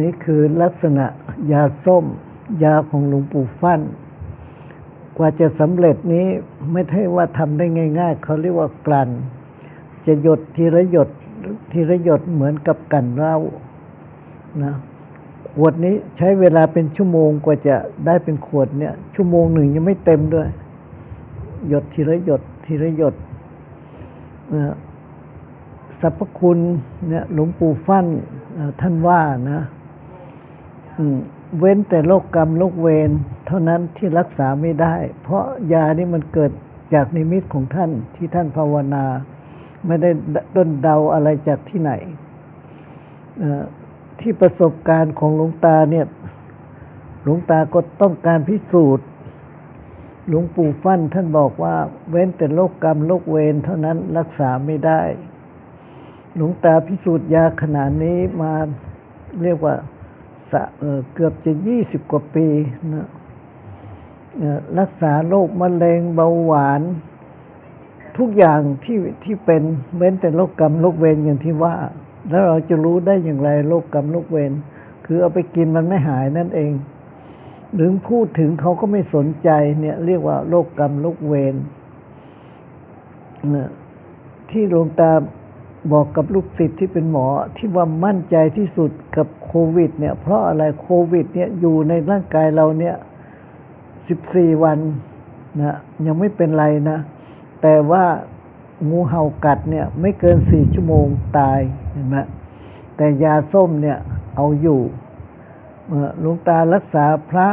นี่คือลักษณะยาส้ม ยาของหลวงปู่ฟั่น กว่าจะสำเร็จนี้ไม่ใช่ว่าทำได้ง่าย ๆ เขาเรียกว่ากลั่น จะหยดทีละหยดทีละหยดเหมือนกับกั่นเหล้านะขวดนี้ใช้เวลาเป็นชั่วโมงกว่าจะได้เป็นขวดเนี่ย ชั่วโมงหนึ่งยังไม่เต็มด้วย หยดทีละหยดทีละหยดนะสรรพคุณเนี่ยหลวงปู่ฟั่นเอ่อท่านว่านะ เว้นแต่โรคกรรมโรคเวรเท่านั้นที่รักษาไม่ได้ เพราะยานี่มันเกิดจากนิมิตของท่านที่ท่านภาวนา ไม่ได้ด้นเดาอะไรจากที่ไหนที่ประสบการณ์ของหลวงตาเนี่ย หลวงตาก็ต้องการพิสูจน์ หลวงปู่ฟั่นท่านบอกว่า เว้นแต่โรคกรรมโรคเวรเท่านั้นรักษาไม่ได้ หลวงตาพิสูจน์ยาขนาดนี้มาเรียกว่า เอ่อเกือบจะยี่สิบกว่าปีนะรักษาโรคมะเร็งเบาหวาน ทุกอย่างที่ที่เป็นเว้นแต่โรคกรรมโรคเวรอย่างที่ว่า แล้วเราจะรู้ได้อย่างไรโรคกรรมโรคเวรคือเอาไปกินมันไม่หายนั่นเองหรือพูดถึงเขาก็ไม่สนใจเนี่ยเรียกว่าโรคกรรมโรคเวรเนี่ยที่หลวงตา บอกกับลูกศิษย์ที่เป็นหมอที่ว่ามั่นใจที่สุดกับโควิด เนี่ย เพราะอะไรโควิด เนี่ยอยู่ในร่างกายเราเนี่ยสิบสี่วันนะยังไม่เป็นไรนะ แต่ว่างูเห่ากัดเนี่ย ไม่เกินสี่ชั่วโมงตายเห็นไหมแต่ยาส้มเนี่ยเอาอยู่หลวงตารักษาพระ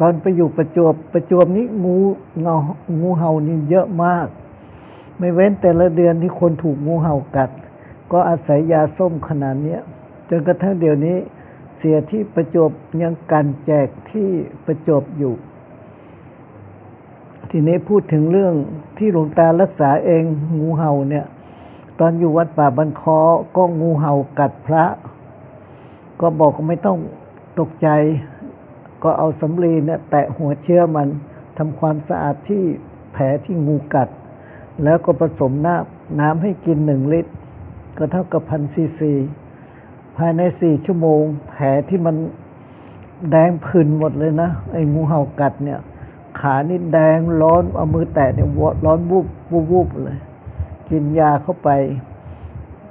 ตอนไปอยู่ประจวบประจวบนี้งูเงางูเห่านี่เยอะมาก ไม่เว้นแต่ละเดือนที่คนถูกงูเห่ากัด ก็อาศัยยาส้มขนาดนี้จนกระทั่งเดี๋ยวนี้เสียที่ประจบยังกันแจกที่ประจบอยู่ ทีนี้พูดถึงเรื่องที่หลวงตารักษาเองงูเห่าเนี่ย ตอนอยู่วัดป่าบันคอก็งูเห่ากัดพระ ก็บอกไม่ต้องตกใจ ก็เอาสำลีเนี่ยแตะหัวเชื้อมันทำความสะอาดที่แผลที่งูกัด แล้วก็ผสมน้ำน้ำให้กินหนึ่งลิตร ก็เท่ากับพันซีซีภายในสี่ชั่วโมง แผลที่มันแดงผื่นหมดเลยนะ ไอ้งูเห่ากัดเนี่ย ขานี่แดงร้อนเอามือแตะเนี่ยวร้อนวูบวูบวูบเลย กินยาเข้าไป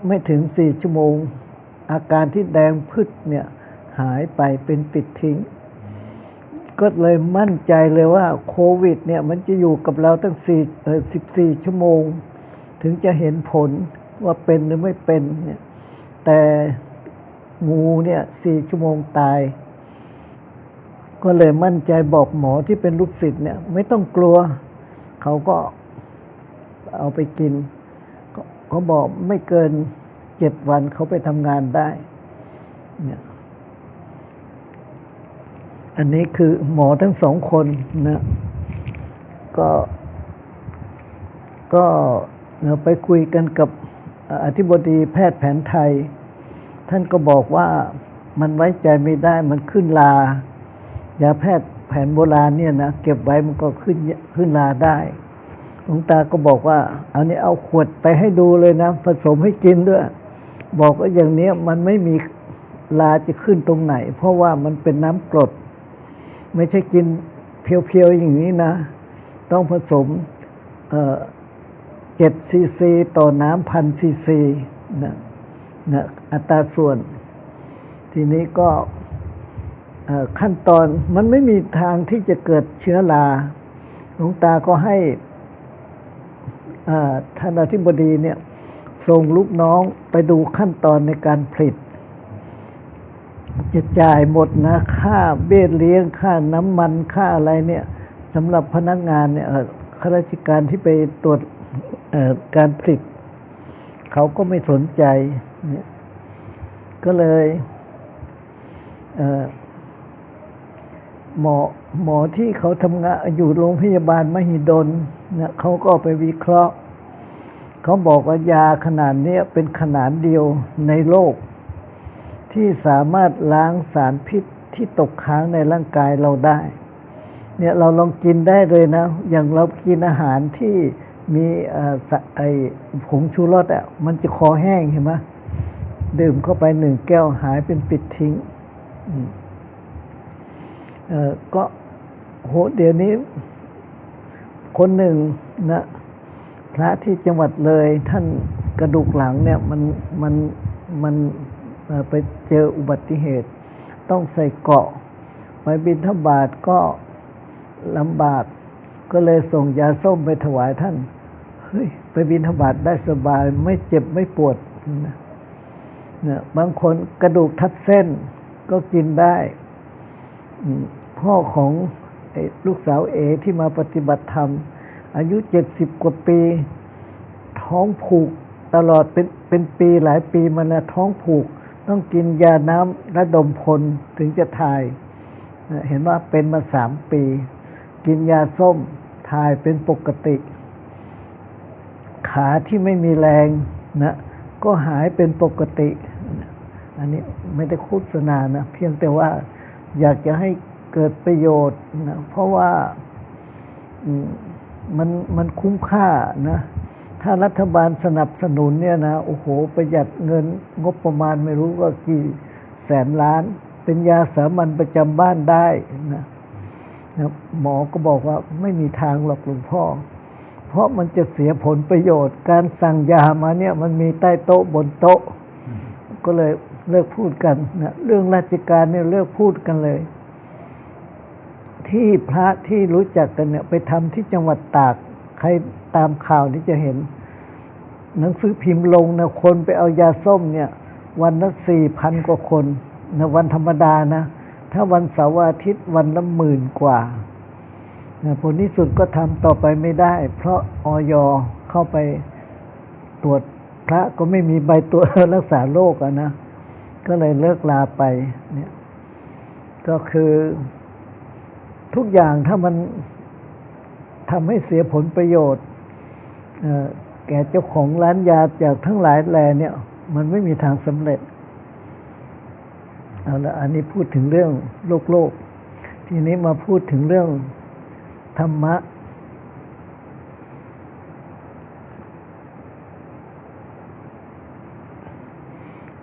ไม่ถึงสี่ชั่วโมง อาการที่แดงพึดเนี่ย หายไปเป็นปิดทิ้ง ก็เลยมั่นใจเลยว่าโควิด เนี่ย มันจะอยู่กับเราตั้งสี่สิบสี่ชั่วโมง ถึงจะเห็นผลว่าเป็นหรือไม่เป็นเนี่ยแต่งูเนี่ยสี่ชั่วโมงตาย ก็เลยมั่นใจบอกหมอที่เป็นลูกศิษย์เนี่ย ไม่ต้องกลัว เขาก็เอาไปกินเขาบอกไม่เกินเจ็ดวันเขาไปทำงานได้ เนี่ย อันนี้คือหมอทั้งสองคนนะก็ก็ไปคุยกันกับอธิบดีแพทย์แผนไทย ท่านก็บอกว่ามันไว้ใจไม่ได้มันขึ้นลายาแพทย์แผนโบราณเนี่ยนะเก็บไว้มันก็ขึ้นขึ้นลาได้หลวงตาก็บอกว่าเอานี้เอาขวดไปให้ดูเลยนะ ผสมให้กินด้วย บอกว่าอย่างเนี้ยมันไม่มีลาจะขึ้นตรงไหน เพราะว่ามันเป็นน้ำกรด ไม่ใช่กินเพียวๆอย่างนี้นะ ต้องผสมเจ็ดซีซีต่อน้ำพันซีซีนะนะอัตราส่วน ทีนี้ก็ขั้นตอนมันไม่มีทางที่จะเกิดเชื้อราหลวงตาก็ให้ท่านอธิบดีเนี่ยส่งลูกน้องไปดูขั้นตอนในการผลิต จะจ่ายหมดนะค่าเบี้ยเลี้ยงค่าน้ำมันค่าอะไรเนี่ยสำหรับพนักงานเนี่ยข้าราชการที่ไปตรวจการผลิตเขาก็ไม่สนใจเนี่ยก็เลยเหมอหมอที่เขาทำงานอยู่โรงพยาบาลมหิดลเนี่ยเขาก็ไปวิเคราะห์ เขาบอกว่ายาขนาดนี้เป็นขนาดเดียวในโลก ที่สามารถล้างสารพิษที่ตกค้างในร่างกายเราได้ เนี่ยเราลองกินได้เลยนะ อย่างเรากินอาหารที่มีสะไอผงชูรสอะมันจะคอแห้งเห็นไหมดื่มเข้าไปหนึ่งแก้วหายเป็นปิดทิ้งอืมเออก็โหเดี๋ยวนี้ คนหนึ่งนะพระที่จังหวัดเลย ท่านกระดูกหลังเนี่ย มันมันมัน ไปเจออุบัติเหตุ ต้องใส่เกาะไปบินทบาทก็ลำบาก ก็เลยส่งยาส้มไปถวายท่าน เฮ้ย ไปบินทบาทได้สบาย ไม่เจ็บไม่ปวดนะนะบางคนกระดูกทับเส้นก็กินได้พ่อของอลูกสาวเอที่มาปฏิบัติธรรม อายุเจ็ดสิบกว่าปี ท้องผูกตลอดเป็นเป็นปีหลายปีมาแล้วท้องผูก ต้องกินยาน้ำระดมพลถึงจะทาย เห็นว่าเป็นมาสามปี กินยาส้มทายเป็นปกติ ขาที่ไม่มีแรงนะก็หายเป็นปกติ อันนี้ไม่ได้โฆษณานะ เพียงแต่ว่าอยากจะให้เกิดประโยชน์นะเพราะว่ามันมันคุ้มค่านะ ถ้ารัฐบาลสนับสนุนเนี่ยนะโอ้โห ประหยัดเงินงบประมาณไม่รู้ว่ากี่แสนล้าน เป็นยาสามัญประจำบ้านได้นะนะหมอก็บอกว่าไม่มีทางหรอกหลวงพ่อ เพราะมันจะเสียผลประโยชน์ การสั่งยามาเนี่ย มันมีใต้โต๊ะบนโต๊ะ ก็เลยเลิกพูดกันนะเรื่องราชการเนี่ยเลิกพูดกันเลย ที่พระที่รู้จักกันเนี่ย ไปทำที่จังหวัดตาก ใครตามข่าวนี่จะเห็น หนังสือพิมพ์ลงนะคนไปเอายาส้มเนี่ย วันละสี่พันกว่าคนนะวันธรรมดานะ ถ้าวันเสาร์อาทิตย์วันละหมื่นกว่านะผลที่สุดก็ทำต่อไปไม่ได้ เพราะออยเข้าไปตรวจพระก็ไม่มีใบตัวรักษาโรคอะนะ ก็เลยเลิกลาไปเนี่ย ก็คือทุกอย่างถ้ามันทำให้เสียผลประโยชน์ แก่เจ้าของร้านยาจากทั้งหลายแหล่เนี่ย มันไม่มีทางสำเร็จเอาละอันนี้พูดถึงเรื่องโลกโลก ทีนี้มาพูดถึงเรื่องธรรมะ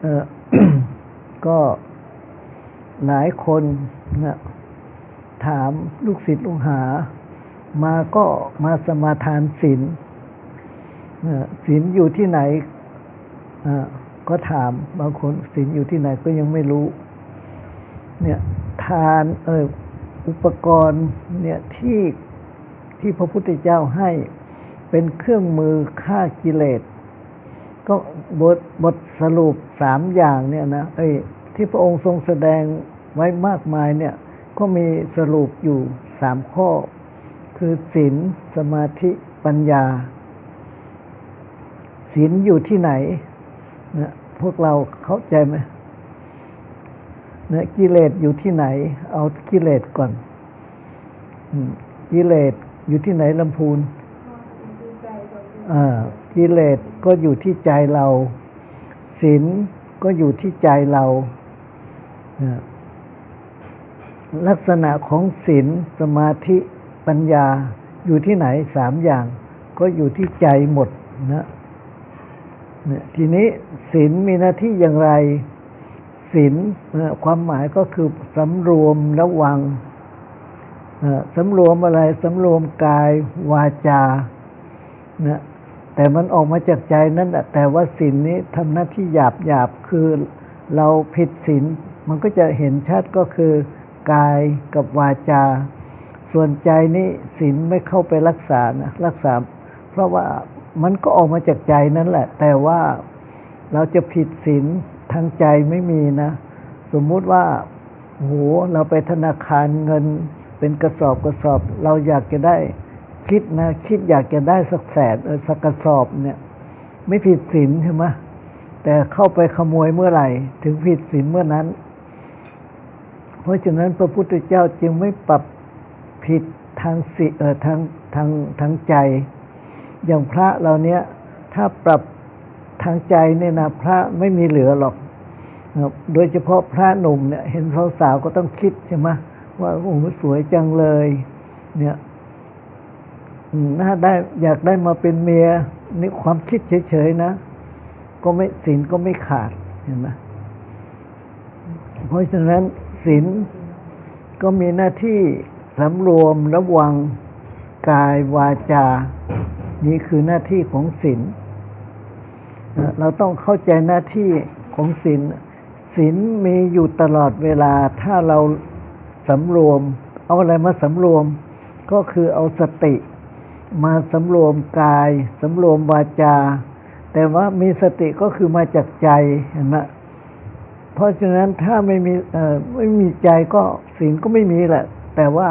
เออก็หลายคนนะถามลูกศิษย์ลูกหา มาก็มาสมาทานศีล ศีลอยู่ที่ไหนก็ถามบางคนศีลอยู่ที่ไหนก็ยังไม่รู้ เนี่ยทานเอออุปกรณ์เนี่ยที่ที่พระพุทธเจ้าให้เป็นเครื่องมือฆ่ากิเลส ก็บทบทสรุปสามอย่างเนี่ยนะเอ้ที่พระองค์ทรงแสดงไว้มากมายเนี่ยก็มีสรุปอยู่สามข้อ คือศีลสมาธิปัญญา ศีลอยู่ที่ไหนนะพวกเราเข้าใจไหมนะกิเลสอยู่ที่ไหน เอากิเลสก่อนกิเลสอยู่ที่ไหนลำพูนกิเลสก็อยู่ที่ใจเราศีลก็อยู่ที่ใจเรานะลักษณะของศีลสมาธิปัญญาอยู่ที่ไหนสามอย่าง ก็อยู่ที่ใจหมดนะ เนี่ยทีนี้ศีลมีหน้าที่อย่างไรศีลความหมายก็คือสำรวมระวังสำรวมอะไรสำรวมกายวาจานะแต่มันออกมาจากใจนั่นแหละแต่ว่าศีลนี้ทำหน้าที่หยาบหยาบคือเราผิดศีลมันก็จะเห็นชัดก็คือกายกับวาจา ส่วนใจนี่ศีลไม่เข้าไปรักษานะรักษา เพราะว่า มันก็ออกมาจากใจนั่นแหละ แต่ว่าเราจะผิดศีลทางใจไม่มีนะ สมมุติว่าโหเราไปธนาคารเงิน เป็นกระสอบกระสอบ เราอยากจะได้คิดนะ คิดอยากจะได้สักแสนเออสักกระสอบเนี่ย ไม่ผิดศีลใช่ไหมแต่เข้าไปขโมยเมื่อไหร่ ถึงผิดศีลเมื่อนั้น เพราะฉะนั้นพระพุทธเจ้าจึงไม่ปรับผิดทางสิเออทางทางทางใจ อย่างพระเราเนี้ยถ้าปรับทางใจเนี่ยนะพระไม่มีเหลือหรอกนะครับโดยเฉพาะพระหนุ่มเนี่ย เห็นสาวๆก็ต้องคิดใช่ไหมว่าโอ้โหสวยจังเลย เนี่ยน่าได้อยากได้มาเป็นเมียนี่ความคิดเฉยๆนะ ก็ไม่ศีลก็ไม่ขาดเห็นไหมเพราะฉะนั้นศีลก็มีหน้าที่สำรวมระวังกายวาจา นี่คือหน้าที่ของศีลเราต้องเข้าใจหน้าที่ของศีลศีลมีอยู่ตลอดเวลาถ้าเราสำรวม เอาอะไรมาสำรวม ก็คือเอาสติ มาสำรวมกายสำรวมวาจา แต่ว่ามีสติก็คือมาจากใจเห็นไหมเพราะฉะนั้นถ้าไม่มีไม่มีใจก็ศีลก็ไม่มีแหละ แต่ว่า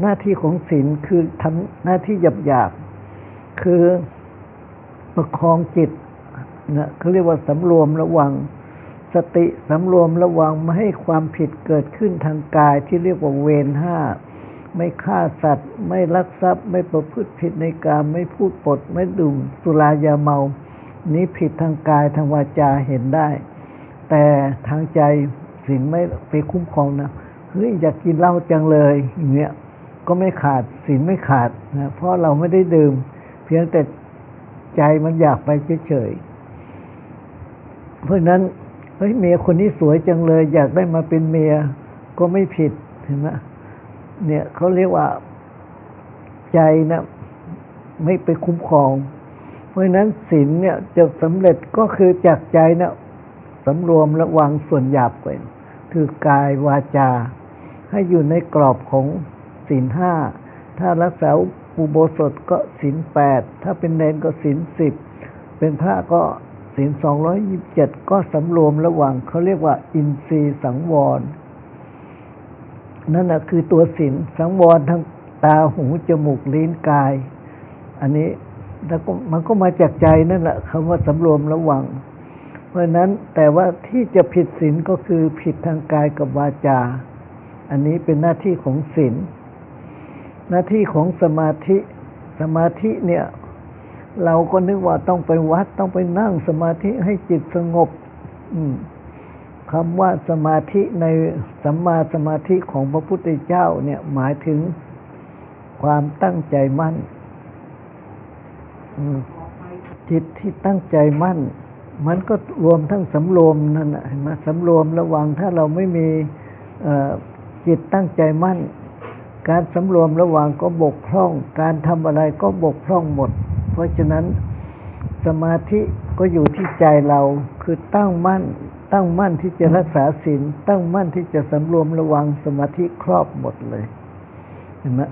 หน้าที่ของศีลคือทำหน้าที่หยาบๆ คือประคองจิตนะเขาเรียกว่าสำรวมระวัง สติสำรวมระวังไม่ให้ความผิดเกิดขึ้นทางกายที่เรียกว่าเวรห้าไม่ฆ่าสัตว์ ไม่ลักทรัพย์ ไม่ประพฤติผิดในการไม่พูดปด ไม่ดื่มสุรายาเมา นี้ผิดทางกายทางวาจาเห็นได้ แต่ทางใจสิ่งไม่ไปคุ้มครองนะเฮ้ยอยากกินเหล้าจังเลยอย่างเงี้ยก็ไม่ขาดศีลไม่ขาดนะเพราะเราไม่ได้ดื่ม พียงแต่ใจมันอยากไปเฉยๆ เพราะนั้นเฮ้ยเมียคนนี้สวยจังเลย อยากได้มาเป็นเมียก็ไม่ผิดเห็นไหมเนี่ยเขาเรียกว่าใจนะไม่ไปคุ้มครอง เพราะฉะนั้นศีลเนี่ยจะสำเร็จก็คือจากใจนะสำรวมระวังส่วนหยาบก่อนคือกายวาจา ให้อยู่ในกรอบของศีลห้า ถ้ารักษา อุโบสถก็ศีลแปดถ้าเป็นเนนก็ศีลสิบเป็นพระก็ศีลสองร้อยยิบเจ็ดก็สำรวมระหวังเขาเรียกว่า อินทรีย์สังวร นั่นนะคือตัวศีลสังวรทั้งตาหูจมูกลิ้นกาย อันนี้แล้วก็มันก็มาจากใจนั่นแหละคำว่าสำรวมระวัง เพราะฉะนั้นแต่ว่าที่จะผิดศีลก็คือผิดทางกายกับวาจา อันนี้เป็นหน้าที่ของศีล หน้าที่ของสมาธิสมาธิเนี่ย เราก็นึกว่าต้องไปวัดต้องไปนั่งสมาธิให้จิตสงบคำว่าสมาธิในสัมมาสมาธิของพระพุทธเจ้าเนี่ยหมายถึงความตั้งใจมั่นจิตที่ตั้งใจมั่น มันก็รวมทั้งสำรวมนั่นนะเห็นไหมสำรวมระวังถ้าเราไม่มีจิตตั้งใจมั่น การสำรวมระวังก็บกพร่อง การทำอะไรก็บกพร่องหมด เพราะฉะนั้นสมาธิก็อยู่ที่ใจเราคือตั้งมั่น ตั้งมั่นที่จะรักษาศีลตั้งมั่นที่จะสำรวมระวังสมาธิครอบหมดเลยเห็นไหม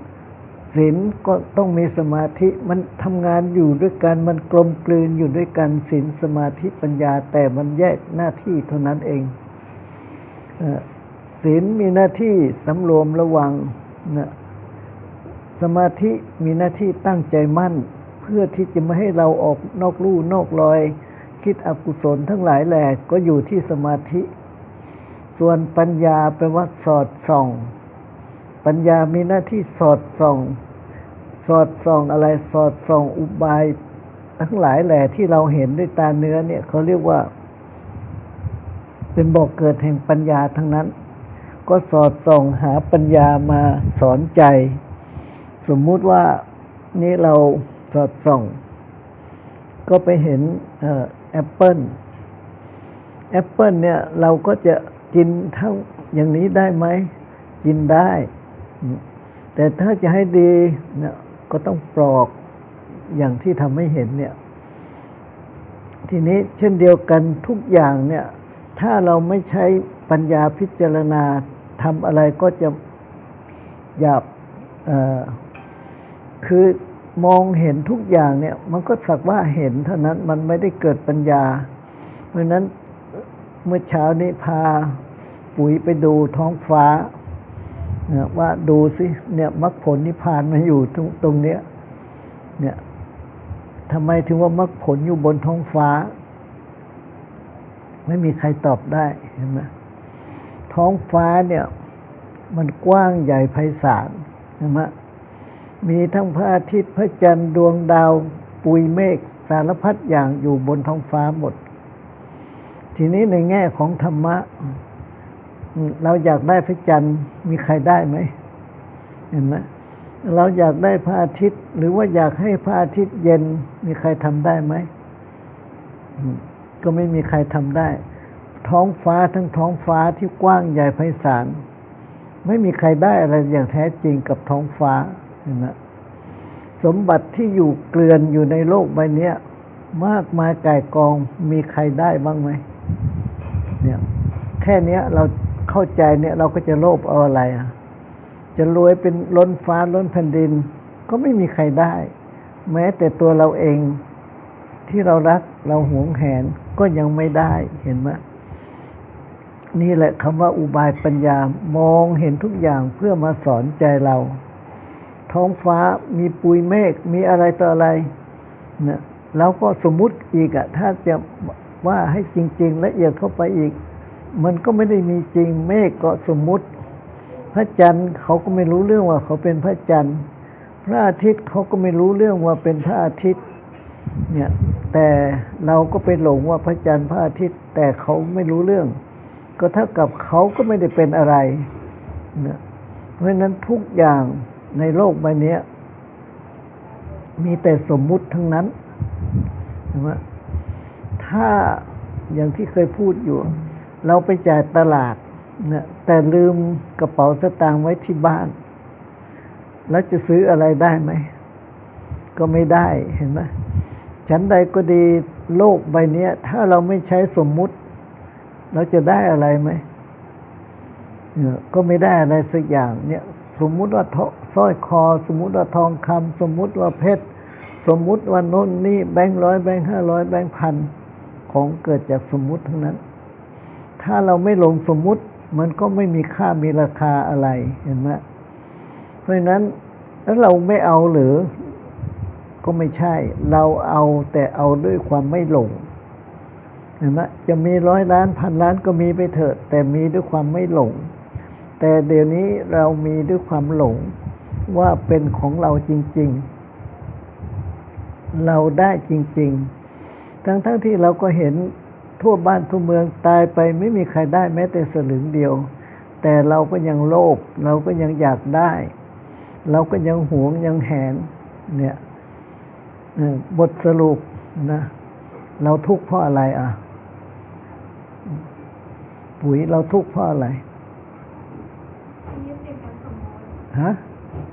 ศีลก็ต้องมีสมาธิมันทำงานอยู่ด้วยกันมันกลมกลืนอยู่ด้วยกันศีลสมาธิปัญญาแต่มันแยกหน้าที่เท่านั้นเองศีลมีหน้าที่สำรวมระวัง นะสมาธิมีหน้าที่ตั้งใจมั่น เพื่อที่จะไม่ให้เราออกนอกลู่นอกรอย คิดอกุศลทั้งหลายแหล่ก็อยู่ที่สมาธิ ส่วนปัญญาแปลว่าสอดส่อง ปัญญามีหน้าที่สอดส่อง สอดส่องอะไรสอดส่องอุบายทั้งหลายแหล่ที่เราเห็นด้วยตาเนื้อเนี่ยเขาเรียกว่า เป็นบอกเกิดแห่งปัญญาทั้งนั้น ก็สอดส่องหาปัญญามาสอนใจ สมมุติว่านี่เราสอดส่อง ก็ไปเห็นแอปเปิลแอปเปิลเนี่ยเราก็จะกินเทั้งอย่างนี้ได้ไหม กินได้ แต่ถ้าจะให้ดีเนี่ยก็ต้องปลอกอย่างที่ทำให้เห็นเนี่ย ทีนี้เช่นเดียวกันทุกอย่างเนี่ย ถ้าเราไม่ใช้ปัญญาพิจารณา ทำอะไรก็จะหยาบคือมองเห็นทุกอย่างเนี่ย มันก็สักว่าเห็นเท่านั้นมันไม่ได้เกิดปัญญา เพราะนั้นเมื่อเช้านี้พาปุ๋ยไปดูท้องฟ้าว่าดูสิเนี่ยมรรคผลนิพพานมาอยู่ตรงตรงเนี้ยเนี่ยทำไมถึงว่ามรรคผลอยู่บนท้องฟ้า ไม่มีใครตอบได้เห็นไหม ท้องฟ้าเนี่ย มันกว้างใหญ่ไพศาลเห็นไหมมีทั้งพระอาทิตย์พระจันทร์ดวงดาวปุยเมฆสารพัดอย่างอยู่บนท้องฟ้าหมด ทีนี้ในแง่ของธรรมะ เราอยากได้พระจันทร์มีใครได้ไหมเห็นไหมเราอยากได้พระอาทิตย์ หรือว่าอยากให้พระอาทิตย์เย็นมีใครทำได้ไหมอืมก็ไม่มีใครทำได้ ท้องฟ้าทั้งท้องฟ้าที่กว้างใหญ่ไพศาลไม่มีใครได้อะไรอย่างแท้จริงกับท้องฟ้าเห็นไหมสมบัติที่อยู่เกลื่อนอยู่ในโลกใบเนี้ยมากมายก่ายกองมีใครได้บ้างไหมเนี่ยแค่เนี้ยเราเข้าใจเนี่ยเราก็จะโลภเอาอะไรอะจะรวยเป็นล้นฟ้าล้นแผ่นดิน ก็ไม่มีใครได้ แม้แต่ตัวเราเองที่เรารักเราหวงแหนก็ยังไม่ได้เห็นไหม นี่แหละคำว่าอุบายปัญญามองเห็นทุกอย่างเพื่อมาสอนใจเรา ท้องฟ้ามีปุยเมฆมีอะไรต่ออะไรเนี่ยแล้วก็สมมุติอีกอะถ้าจะว่าให้จริง ๆ ละเอียดเข้าไปอีก มันก็ไม่ได้มีจริงเมฆก็สมมุติ พระจันทร์เขาก็ไม่รู้เรื่องว่าเขาเป็นพระจันทร์ พระอาทิตย์เขาก็ไม่รู้เรื่องว่าเป็นพระอาทิตย์เนี่ยแต่เราก็ไปหลงว่าพระจันทร์พระอาทิตย์ แต่เขาไม่รู้เรื่อง ก็เท่ากับเขาก็ไม่ได้เป็นอะไรเนี่ยเพราะฉะนั้นทุกอย่างในโลกใบนี้มีแต่สมมุติทั้งนั้นใช่ไหมถ้าอย่างที่เคยพูดอยู่ เราไปจ่ายตลาดเนี่ยแต่ลืมกระเป๋าสตางค์ไว้ที่บ้าน แล้วจะซื้ออะไรได้ไหม ก็ไม่ได้เห็นไหมฉันใดก็ดีโลกใบนี้ถ้าเราไม่ใช้สมมุติ เราจะได้อะไรไหมเนี่ยก็ไม่ได้อะไรสักอย่างเนี่ย สมมุติว่าสร้อยคอ สมมุติว่าทองคำสมมุติว่าเพชรสมมุติว่าโน้นนี่แบงค์ร้อยแบงค์ห้าร้อยแบงค์พันของเกิดจากสมมุติทั้งนั้น ถ้าเราไม่ลงสมมุติ มันก็ไม่มีค่ามีราคาอะไรเห็นไหมเพราะฉะนั้นแล้วเราไม่เอาหรือ ก็ไม่ใช่ เราเอาแต่เอาด้วยความไม่หลง เห็นไหมจะมีร้อยล้านพันล้านก็มีไปเถอะ แต่มีด้วยความไม่หลง แต่เดี๋ยวนี้เรามีด้วยความหลงว่าเป็นของเราจริง ๆ เราได้จริง ๆ ทั้งๆทที่เราก็เห็นทั่วบ้านทั่วเมืองตายไปไม่มีใครได้แม้แต่สลึงเดียว แต่เราก็ยังโลภเราก็ยังอยากได้ เราก็ยังหวงยังแหนเนี่ยบทสรุปนะ เราทุกข์เพราะอะไรอะ ปุ๋ยเราทุกข์เพราะอะไรยึดติดกับสมมติฮะ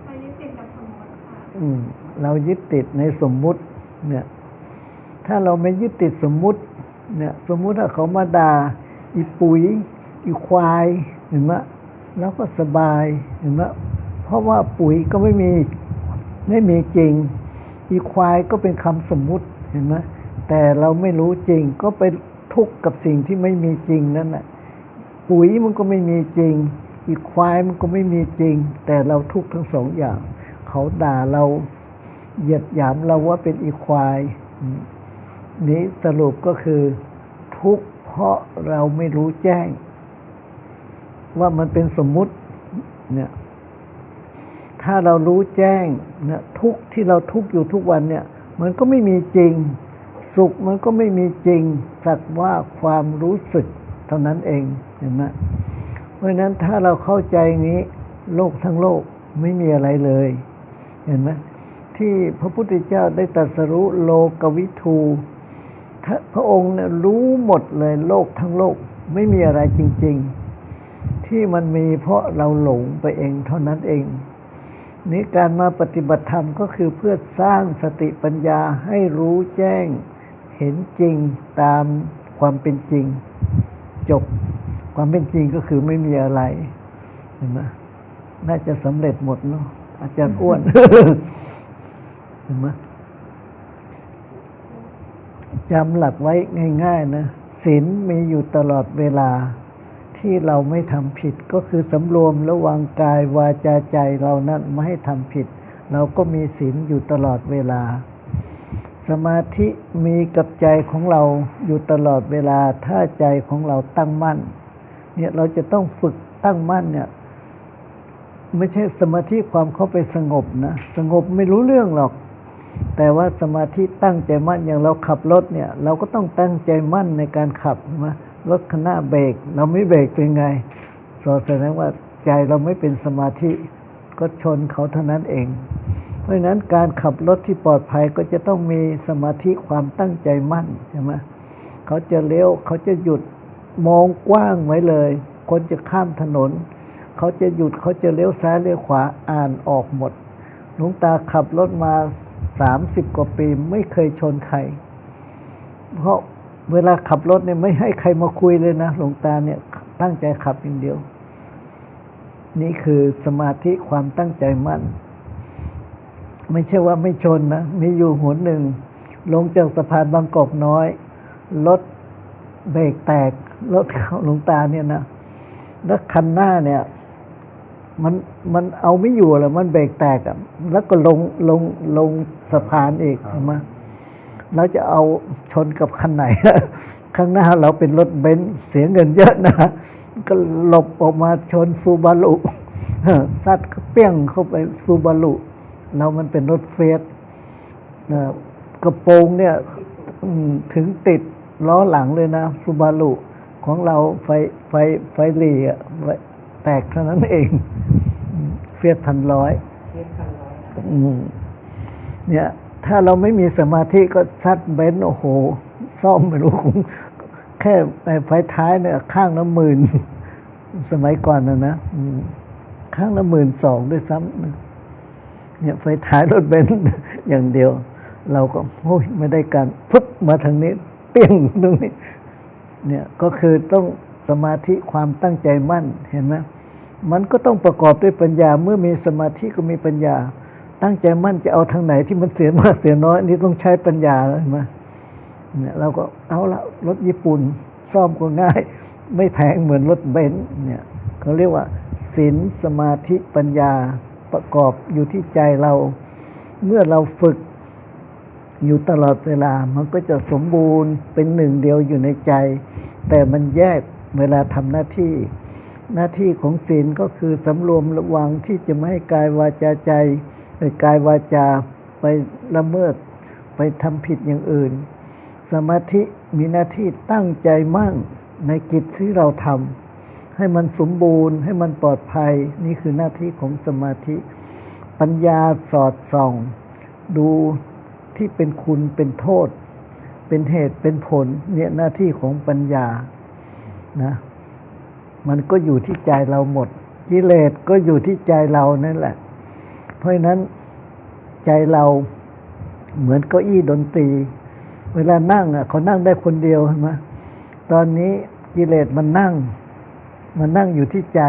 ไปยึดติดกับสมมติค่ะอืมเรายึดติดในสมมุติ เนี่ย ถ้าเราไม่ยึดติดสมมุติ เนี่ย สมมุติถ้าเขามาด่าอีปุ๋ย อีควายเห็นไหมเราก็สบายเห็นไหมเพราะว่าปุ๋ยก็ไม่มีไม่มีจริง อีควายก็เป็นคำสมมุติเห็นไหมแต่เราไม่รู้จริงก็ไปทุกข์กับสิ่งที่ไม่มีจริงนั่นแหละ ปุ๋ยมันก็ไม่มีจริง อีควายมันก็ไม่มีจริง แต่เราทุกข์ทั้งสองอย่าง เขาด่าเราเหยียดหยามเราว่าเป็นอีควาย นี้สรุปก็คือ ทุกข์เพราะเราไม่รู้แจ้ง ว่ามันเป็นสมมุติเนี่ยถ้าเรารู้แจ้งเนี่ยทุกข์ที่เราทุกข์อยู่ทุกวันเนี่ย มันก็ไม่มีจริง สุขมันก็ไม่มีจริงสักว่าความรู้สึกเท่านั้นเอง เห็นไหมเพราะฉะนั้นถ้าเราเข้าใจงี้ โลกทั้งโลกไม่มีอะไรเลย เห็นไหมที่พระพุทธเจ้าได้ตรัสรู้โลกวิทูพระองค์เนี่ยรู้หมดเลยโลกทั้งโลกไม่มีอะไรจริง ๆ ที่มันมีเพราะเราหลงไปเองเท่านั้นเองนี้การมาปฏิบัติธรรมก็คือเพื่อสร้างสติปัญญาให้รู้แจ้ง เห็นจริงตามความเป็นจริง จบ ความเป็นจริงก็คือไม่มีอะไรเห็นไหมน่าจะสำเร็จหมดเนาะอาจารย์อ้วนเห็นไหมจำหลักไว้ง่าย ๆ นะศีลมีอยู่ตลอดเวลาที่เราไม่ทำผิดก็คือสำรวมระวังกายวาจาใจเรานั้นไม่ให้ทำผิด เราก็มีศีลอยู่ตลอดเวลา สมาธิมีกับใจของเราอยู่ตลอดเวลาถ้าใจของเราตั้งมั่น เนี่ยเราจะต้องฝึกตั้งมั่นเนี่ย ไม่ใช่สมาธิความเข้าไปสงบนะ สงบไม่รู้เรื่องหรอก แต่ว่าสมาธิตั้งใจมั่นอย่างเราขับรถเนี่ย เราก็ต้องตั้งใจมั่นในการขับนะรถขณะเบรกเราไม่เบรกเป็นไงสแสดงว่าใจเราไม่เป็นสมาธิก็ชนเขาเท่านั้นเอง เพราะฉะนั้นการขับรถที่ปลอดภัยก็จะต้องมีสมาธิความตั้งใจมั่นใช่ไหมเขาจะเลี้ยวเขาจะหยุด มองกว้างไว้เลย คนจะข้ามถนน เขาจะหยุดเขาจะเลี้ยวซ้ายเลี้ยวขวาอ่านออกหมดหลวงตาขับรถมาสามสิบกว่าปีไม่เคยชนใคร เพราะเวลาขับรถเนี่ยไม่ให้ใครมาคุยเลยนะหลวงตาเนี่ยตั้งใจขับอย่างเดียว นี่คือสมาธิความตั้งใจมั่น ไม่ใช่ว่าไม่ชนนะ มีอยู่หนหนึ่ง ลงจากสะพานบางกอกน้อย รถ เบรกแตกรถของหลวงตาเนี่ยนะแล้วคันหน้าเนี่ย มันมันเอาไม่อยู่แล้วมันเบรกแตกอะแล้วก็ลงลงลงสะพานอีกครับใช่ไหมเราจะเอาชนกับคันไหนข้างหน้าเราเป็นรถเบนซ์เสียเงินเยอะนะก็หลบออกมาชนซูบารุซัดเปี้ยงเข้าไปซูบารุเรามันเป็นรถเฟสนะกระโปรงเนี่ยอืมถึงติด ล้อหลังเลยนะซูบารุของเราไฟไฟไฟหลีอะไว้แตกเท่านั้นเอง เฟียสพันร้อยอืมเนี่ย ถ้าเราไม่มีสมาธิก็ซัดเบนซ์โอ้โห ซ่อมไม่รู้คงแค่ไอ้ไฟท้ายเนี่ย ข้างละหมื่น สมัยก่อนนะนะอืมข้างละหมื่นสองด้วยซ้ำนะเนี่ยไฟท้ายรถเบนซ์อย่างเดียว เราก็โอ้ยไม่ได้การปุ๊บมาทางนี้เปี้ยงตรงนี้ เนี่ยก็คือต้องสมาธิความตั้งใจมั่นเห็นไหมมันก็ต้องประกอบด้วยปัญญา เมื่อมีสมาธิก็มีปัญญา ตั้งใจมั่นจะเอาทางไหนที่มันเสียมากเสียน้อยนี่ต้องใช้ปัญญาแล้วเห็นไหมเนี่ยเราก็เอาละรถญี่ปุ่นซ่อมก็ง่าย ไม่แพงเหมือนรถเบนซ์เนี่ยเขาเรียกว่าศีลสมาธิปัญญาประกอบอยู่ที่ใจเรา เมื่อเราฝึก อยู่ตลอดเวลามันก็จะสมบูรณ์เป็นหนึ่งเดียวอยู่ในใจ แต่มันแยกเวลาทำหน้าที่ หน้าที่ของศีลก็คือสำรวมระวังที่จะไม่ให้กายวาจาใจหรือกายวาจาไปละเมิดไปทำผิดอย่างอื่น สมาธิมีหน้าที่ตั้งใจมั่งในกิจที่เราทำให้มันสมบูรณ์ ให้มันปลอดภัย นี่คือหน้าที่ของสมาธิ ปัญญาสอดส่อง ดู ที่เป็นคุณเป็นโทษ เป็นเหตุเป็นผล เนี่ยหน้าที่ของปัญญานะมันก็อยู่ที่ใจเราหมด กิเลสก็อยู่ที่ใจเรานั่นแหละ เพราะนั้นใจเราเหมือนเก้าอี้ดนตรี เวลานั่งอะเขานั่งได้คนเดียวใช่ไหมตอนนี้กิเลสมันนั่ง มันนั่งอยู่ที่ใจ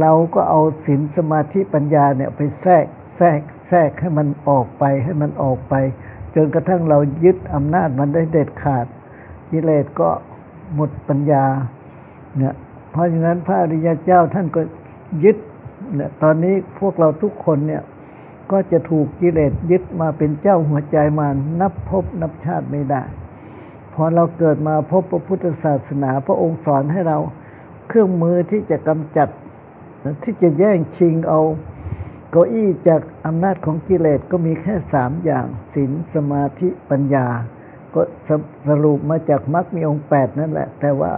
เราก็เอาศีลสมาธิปัญญาเนี่ยไปแทรก แทรกแทรกให้มันออกไปให้มันออกไป จนกระทั่งเรายึดอำนาจมันได้เด็ดขาดกิเลสก็หมดปัญญาเนี่ยเพราะฉะนั้นพระอริยเจ้าท่านก็ยึดเนี่ยตอนนี้พวกเราทุกคนเนี่ยก็จะถูกกิเลสยึดมาเป็นเจ้าหัวใจมานับพบนับชาติไม่ได้ พอเราเกิดมาพบพระพุทธศาสนา พระองค์สอนให้เราเครื่องมือที่จะกำจัดที่จะแย่งชิงเอา เก้าอี้จากอำนาจของกิเลสก็มีแค่สามอย่างศีลสมาธิปัญญา ก็สสรุปมาจากมรรคมีองค์แปดนั่นแหละ แต่ว่า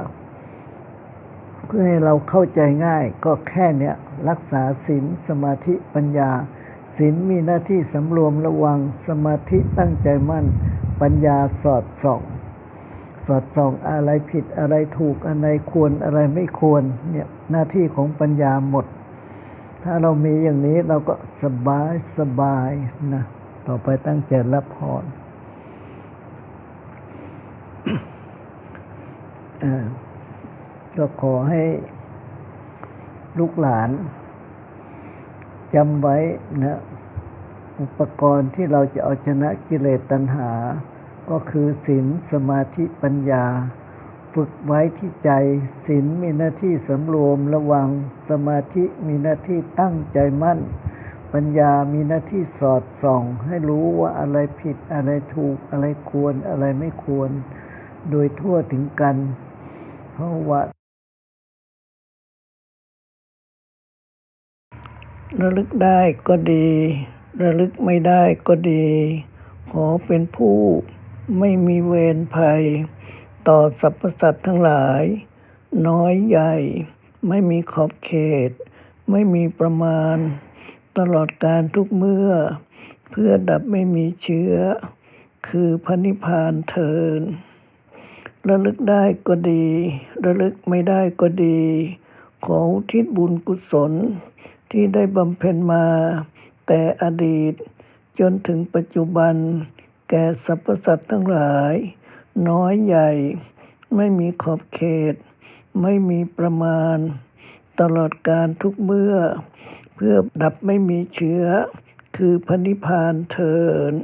เพื่อให้เราเข้าใจง่าย ก็แค่เนี้ยรักษาศีลสมาธิปัญญาศีลมีหน้าที่สำรวมระวังสมาธิตั้งใจมั่น ปัญญาสอดส่อง สอดส่องอะไรผิดอะไรถูกอะไรควรอะไรไม่ควรเนี่ยหน้าที่ของปัญญาหมด ถ้าเรามีอย่างนี้เราก็สบายสบายนะ ต่อไปตั้งใจรับพรอ่อก็ขอให้ลูกหลานจำไว้นะ อุปกรณ์ที่เราจะเอาชนะกิเลสตัณหา ก็คือศีลสมาธิปัญญา ฝึกไว้ที่ใจศีลมีหน้าที่สำรวมระวัง สมาธิมีหน้าที่ตั้งใจมั่น ปัญญามีหน้าที่สอดส่อง ให้รู้ว่าอะไรผิดอะไรถูกอะไรควรอะไรไม่ควร โดยทั่วถึงกัน เพราะว่าระลึกได้ก็ดี ระลึกไม่ได้ก็ดี ขอเป็นผู้ไม่มีเวรภัย ต่อสรรพสัตว์ทั้งหลาย น้อยใหญ่ ไม่มีขอบเขต ไม่มีประมาณ ตลอดการทุกเมื่อ เพื่อดับไม่มีเชื้อ คือพระนิพพานเทินระลึกได้ก็ดี ระลึกไม่ได้ก็ดี ขอทิศบุญกุศลที่ได้บำเพ็ญมา แต่อดีตจนถึงปัจจุบัน แก่สรรพสัตว์ทั้งหลาย น้อยใหญ่ ไม่มีขอบเขต ไม่มีประมาณ ตลอดการทุกเมื่อ เพื่อดับไม่มีเชื้อ คือพระนิพพานเทิน